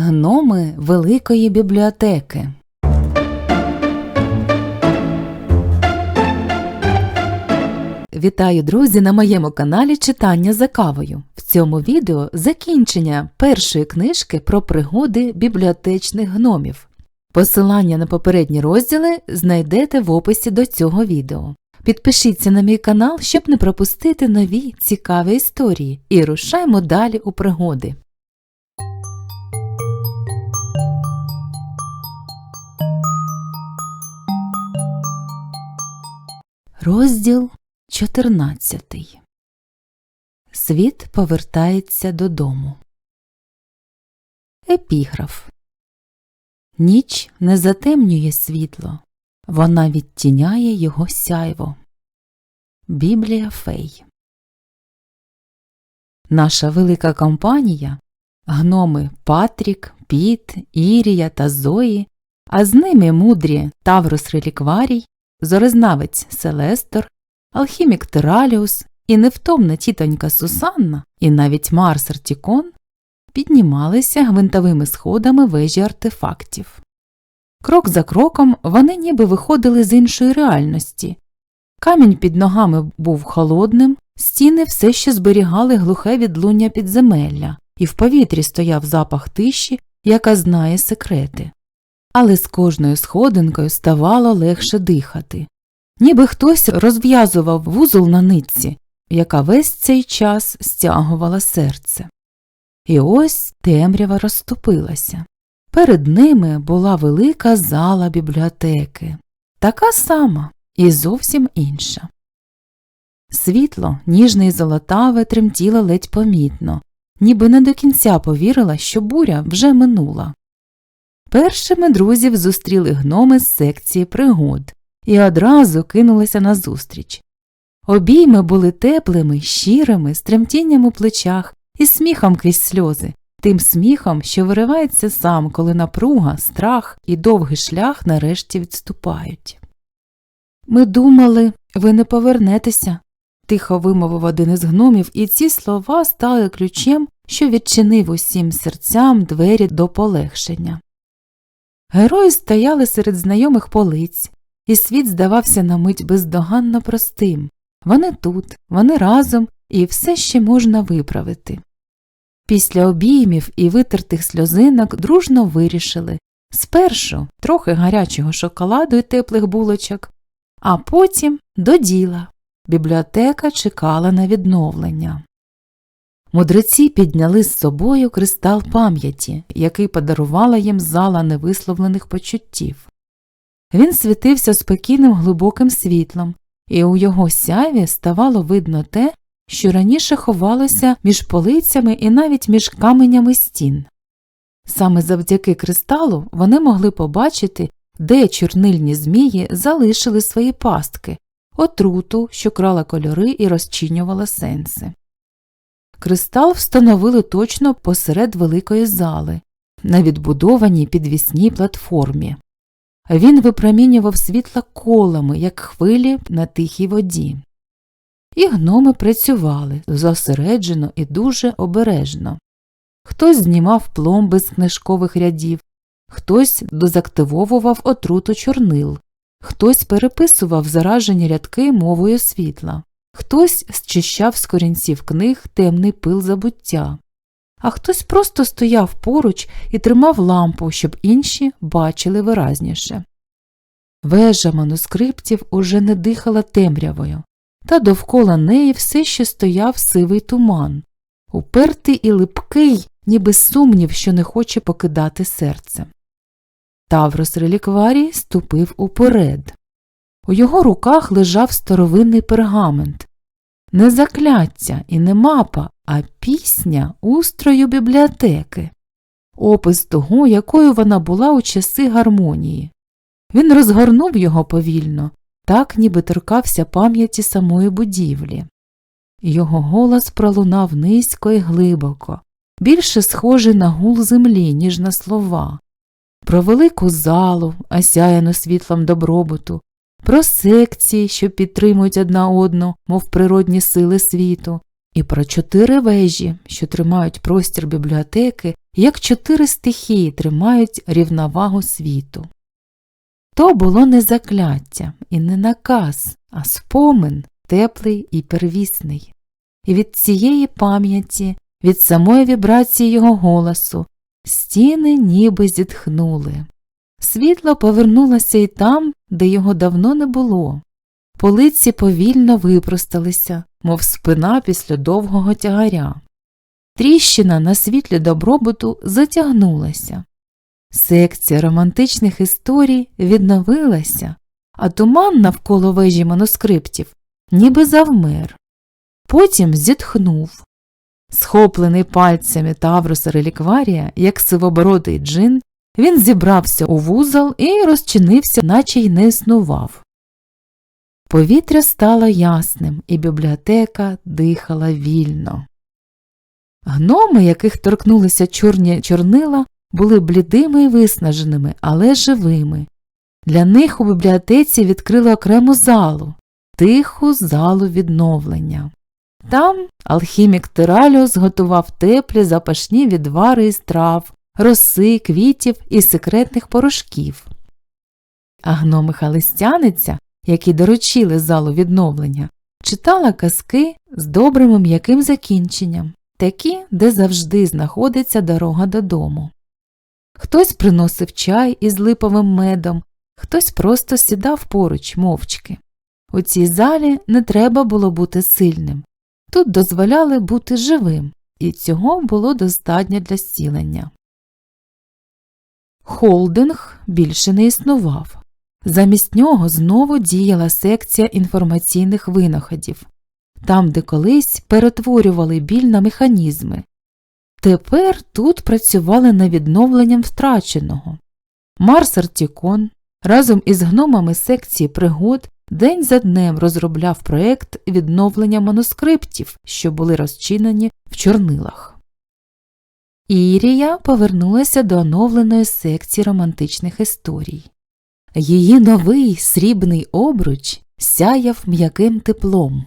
Гноми Великої бібліотеки. Вітаю, друзі, на моєму каналі Читання за кавою. В цьому відео закінчення першої книжки про пригоди бібліотечних гномів. Посилання на попередні розділи знайдете в описі до цього відео. Підпишіться на мій канал, щоб не пропустити нові цікаві історії, і рушаймо далі у пригоди. Розділ 14 Світ повертається додому. Епіграф Ніч не затемнює світло, вона відтіняє його сяйво. Біблія Фей Наша велика компанія гноми Патрік, Піт, Ірія та Зої, а з ними мудрі Таврус Релікварій, зорезнавець Селестор, алхімік Тераліус і невтомна тітонька Сусанна, і навіть Марс Артікон піднімалися гвинтовими сходами вежі артефактів. Крок за кроком вони ніби виходили з іншої реальності. Камінь під ногами був холодним, стіни все ще зберігали глухе відлуння підземелля, і в повітрі стояв запах тиші, яка знає секрети. Але з кожною сходинкою ставало легше дихати. Ніби хтось розв'язував вузол на нитці, яка весь цей час стягувала серце. І ось темрява розступилася. Перед ними була велика зала бібліотеки, така сама і зовсім інша. Світло, ніжне і золотаве, тремтіло ледь помітно, ніби не до кінця повірила, що буря вже минула. Першими друзів зустріли гноми з секції пригод і одразу кинулися назустріч. Обійми були теплими, щирими, з тремтінням у плечах і сміхом крізь сльози, тим сміхом, що виривається сам, коли напруга, страх і довгий шлях нарешті відступають. Ми думали, ви не повернетеся, тихо вимовив один із гномів, і ці слова стали ключем, що відчинив усім серцям двері до полегшення. Герої стояли серед знайомих полиць, і світ здавався на мить бездоганно простим вони тут, вони разом, і все ще можна виправити. Після обіймів і витертих сльозинок дружно вирішили спершу трохи гарячого шоколаду і теплих булочок, а потім до діла. Бібліотека чекала на відновлення. Мудреці підняли з собою кристал пам'яті, який подарувала їм зала невисловлених почуттів. Він світився спокійним глибоким світлом, і у його сяві ставало видно те, що раніше ховалося між полицями і навіть між каменями стін. Саме завдяки кристалу вони могли побачити, де чорнильні змії залишили свої пастки, отруту, що крала кольори і розчинювала сенси. Кристал встановили точно посеред великої зали, на відбудованій підвісній платформі. Він випромінював світла колами, як хвилі на тихій воді. І гноми працювали зосереджено і дуже обережно. Хтось знімав пломби з книжкових рядів, хтось дозактивовував отруту чорнил, хтось переписував заражені рядки мовою світла, хтось зчищав з корінців книг темний пил забуття, а хтось просто стояв поруч і тримав лампу, щоб інші бачили виразніше. Вежа манускриптів уже не дихала темрявою, та довкола неї все ще стояв сивий туман, упертий і липкий, ніби сумнів, що не хоче покидати серце. Таврос релікварій ступив уперед. У його руках лежав старовинний пергамент, не закляття і не мапа, а пісня устрою бібліотеки, опис того, якою вона була у часи гармонії. Він розгорнув його повільно, так ніби торкався пам'яті самої будівлі. Його голос пролунав низько і глибоко, більше схожий на гул землі, ніж на слова, про велику залу, осяяну світлом добробуту, про секції, що підтримують одна одну, мов природні сили світу, і про чотири вежі, що тримають простір бібліотеки як чотири стихії тримають рівновагу світу. То було не закляття і не наказ, а спомин теплий і первісний. І від цієї пам'яті, від самої вібрації його голосу, стіни ніби зітхнули. Світло повернулося і там, де його давно не було. Полиці повільно випросталися, мов спина після довгого тягаря. Тріщина на світлі добробуту затягнулася. Секція романтичних історій відновилася, а туман навколо вежі манускриптів ніби завмер. Потім зітхнув. Схоплений пальцями Тавруса релікварія, як сивобородий джин, він зібрався у вузол і розчинився, наче й не існував. Повітря стало ясним, і бібліотека дихала вільно. Гноми, яких торкнулися чорні чорнила, були блідими і виснаженими, але живими. Для них у бібліотеці відкрили окрему залу, тиху залу відновлення. Там алхімік Тираліус готував теплі запашні відвари із трав, роси, квітів і секретних порошків. А гномиха листяниця, які доручили залу відновлення, читала казки з добрим і м'яким закінченням, такі, де завжди знаходиться дорога додому. Хтось приносив чай із липовим медом, хтось просто сідав поруч мовчки. У цій залі не треба було бути сильним. Тут дозволяли бути живим, і цього було достатньо для зцілення. Холдинг більше не існував. Замість нього знову діяла секція інформаційних винаходів, там, де колись перетворювали біль на механізми. Тепер тут працювали над відновленням втраченого. Марс Артікон разом із гномами секції пригод день за днем розробляв проєкт відновлення манускриптів, що були розчинені в чорнилах. Ірія повернулася до оновленої секції романтичних історій. Її новий срібний обруч сяяв м'яким теплом.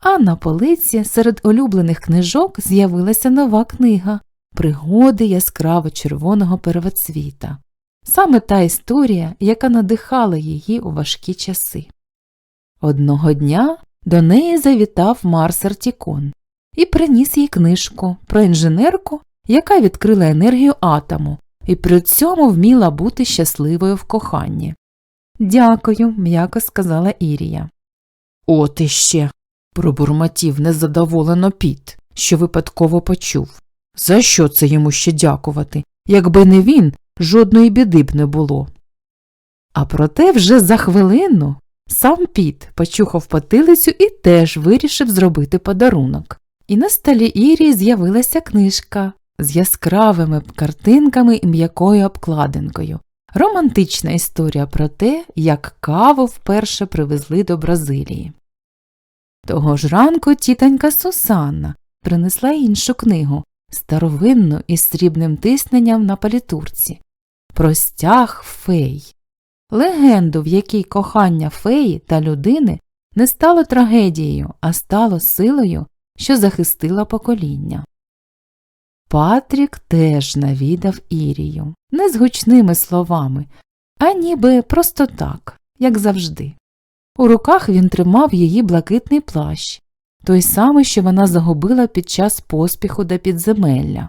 А на полиці серед улюблених книжок з'явилася нова книга Пригоди яскраво червоного первоцвіта. Саме та історія, яка надихала її у важкі часи. Одного дня до неї завітав Марс Артікон і приніс їй книжку про інженерку, яка відкрила енергію атому і при цьому вміла бути щасливою в коханні. Дякую, м'яко сказала Ірія. От іще. пробурмотів незадоволено піт, що випадково почув. За що це йому ще дякувати? Якби не він, жодної біди б не було. А проте вже за хвилину сам піт почухав потилицю і теж вирішив зробити подарунок. І на столі Ірії з'явилася книжка з яскравими картинками і м'якою обкладинкою. Романтична історія про те, як каву вперше привезли до Бразилії. Того ж ранку тітонька Сусанна принесла іншу книгу старовинну із срібним тисненням на палітурці про стяг фей, легенду, в якій кохання феї та людини не стало трагедією, а стало силою, що захистила покоління. Патрік теж навідав Ірію, не з гучними словами, а ніби просто так, як завжди. У руках він тримав її блакитний плащ, той самий, що вона загубила під час поспіху до підземелля.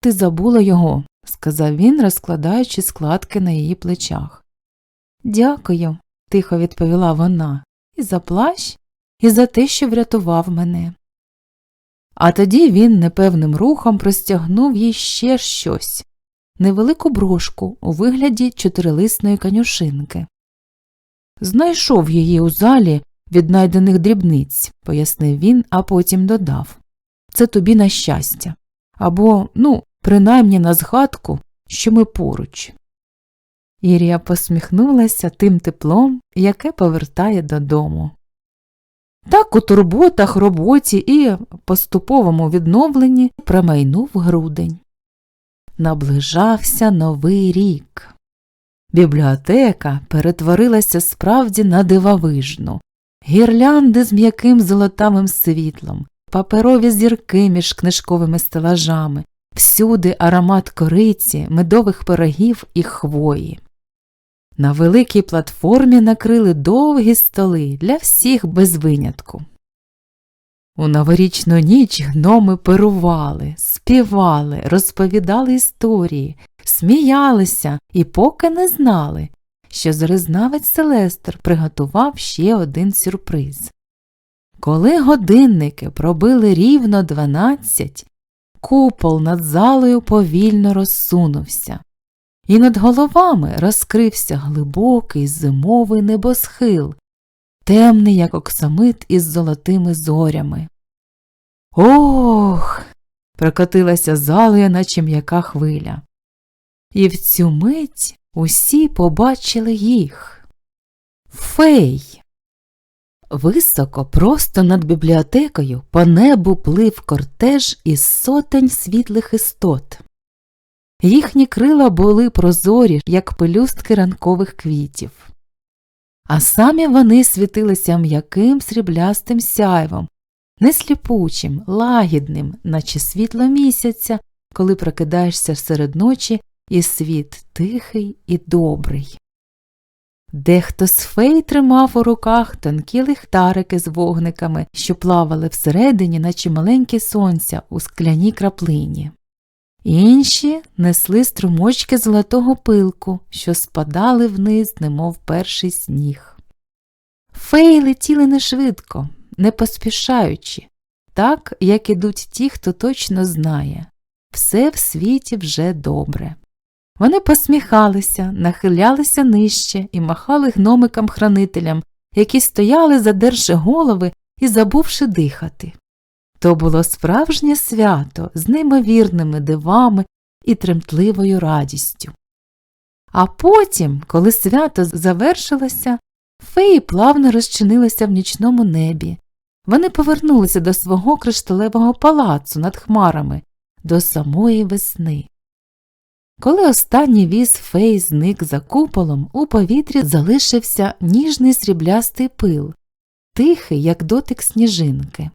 Ти забула його, сказав він, розкладаючи складки на її плечах. Дякую, тихо відповіла вона, і за плащ, і за те, що врятував мене. А тоді він непевним рухом простягнув їй ще щось невелику брошку у вигляді чотирилисної канюшинки. Знайшов її у залі віднайдених дрібниць, пояснив він, а потім додав це тобі на щастя. Або, ну, принаймні на згадку, що ми поруч. Ірія посміхнулася тим теплом, яке повертає додому. Так у турботах, роботі і поступовому відновленні промайнув грудень. Наближався новий рік. Бібліотека перетворилася справді на дивовижну, гірлянди з м'яким золотавим світлом, паперові зірки між книжковими стелажами, всюди аромат кориці, медових пирогів і хвої. На великій платформі накрили довгі столи для всіх без винятку. У новорічну ніч гноми пирували, співали, розповідали історії, сміялися і поки не знали, що зризнавець Селестр приготував ще один сюрприз. Коли годинники пробили рівно дванадцять, купол над залою повільно розсунувся, і над головами розкрився глибокий зимовий небосхил, темний, як оксамит із золотими зорями. Ох. прокотилася залою, наче м'яка хвиля. І в цю мить усі побачили їх. Фей. Високо, просто над бібліотекою, по небу плив кортеж із сотень світлих істот. Їхні крила були прозорі, як пелюстки ранкових квітів, а самі вони світилися м'яким сріблястим сяйвом, не сліпучим, лагідним, наче світло місяця, коли прокидаєшся серед ночі, і світ тихий і добрий. Дехто з фей тримав у руках тонкі ліхтарики з вогниками, що плавали всередині, наче маленькі сонця у скляній краплині. Інші несли струмочки золотого пилку, що спадали вниз, немов перший сніг. Феї летіли нешвидко, не поспішаючи, так, як ідуть ті, хто точно знає все в світі вже добре. Вони посміхалися, нахилялися нижче і махали гномикам хранителям, які стояли, задерши голови і забувши дихати. То було справжнє свято з неймовірними дивами і тремтливою радістю. А потім, коли свято завершилося, феї плавно розчинилися в нічному небі. Вони повернулися до свого кришталевого палацу над хмарами, до самої весни. Коли останній віз фей зник за куполом, у повітрі залишився ніжний сріблястий пил, тихий, як дотик сніжинки.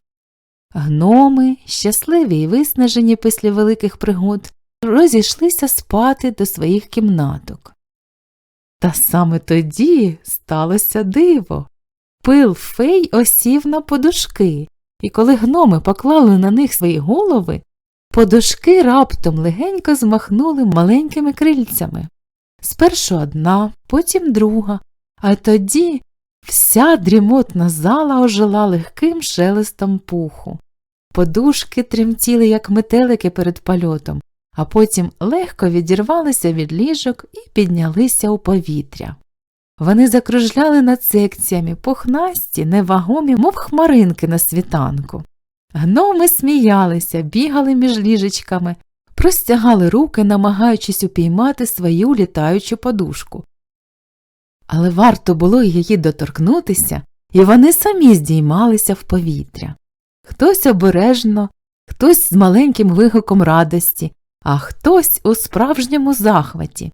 Гноми, щасливі й виснажені після великих пригод, розійшлися спати до своїх кімнаток. Та саме тоді сталося диво. Пил фей осів на подушки, і коли гноми поклали на них свої голови, подушки раптом легенько змахнули маленькими крильцями. Спершу одна, потім друга, а тоді вся дрімотна зала ожила легким шелестом пуху. Подушки тремтіли, як метелики перед польотом, а потім легко відірвалися від ліжок і піднялися у повітря. Вони закружляли над секціями, пухнасті, невагомі, мов хмаринки на світанку. Гноми сміялися, бігали між ліжечками, простягали руки, намагаючись упіймати свою літаючу подушку. Але варто було її доторкнутися, і вони самі здіймалися в повітря. Хтось обережно, хтось з маленьким вигуком радості, а хтось у справжньому захваті.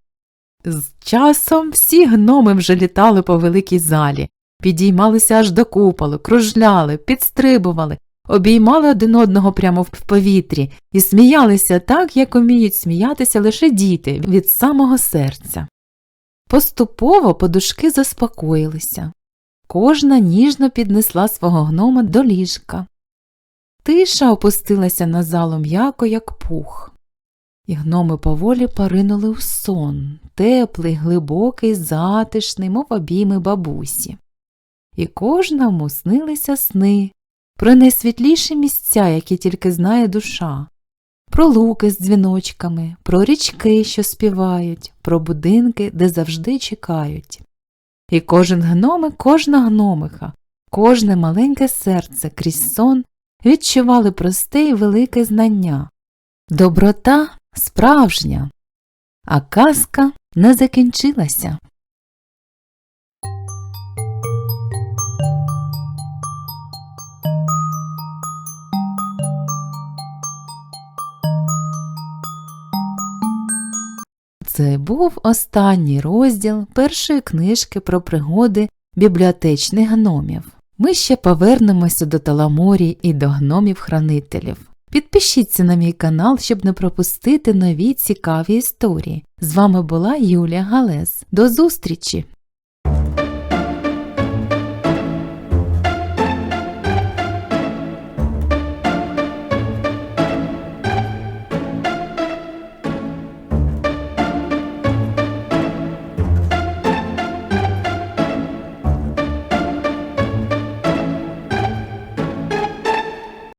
З часом всі гноми вже літали по великій залі, підіймалися аж до куполу, кружляли, підстрибували, обіймали один одного прямо в повітрі і сміялися так, як уміють сміятися лише діти від самого серця. Поступово подушки заспокоїлися. Кожна ніжно піднесла свого гнома до ліжка. Тиша опустилася на залу м'яко, як пух. І гноми поволі поринули в сон, теплий, глибокий, затишний, мов обійми бабусі. І кожному снилися сни про найсвітліші місця, які тільки знає душа, про луки з дзвіночками, про річки, що співають, про будинки, де завжди чекають. І кожен гномик, кожна гномиха, кожне маленьке серце крізь сон відчували просте й велике знання. Доброта справжня, а казка не закінчилася. Це був останній розділ першої книжки про пригоди бібліотечних гномів. Ми ще повернемося до Таламорі і до гномів-хранителів. Підпишіться на мій канал, щоб не пропустити нові цікаві історії. З вами була Юлія Галес. До зустрічі!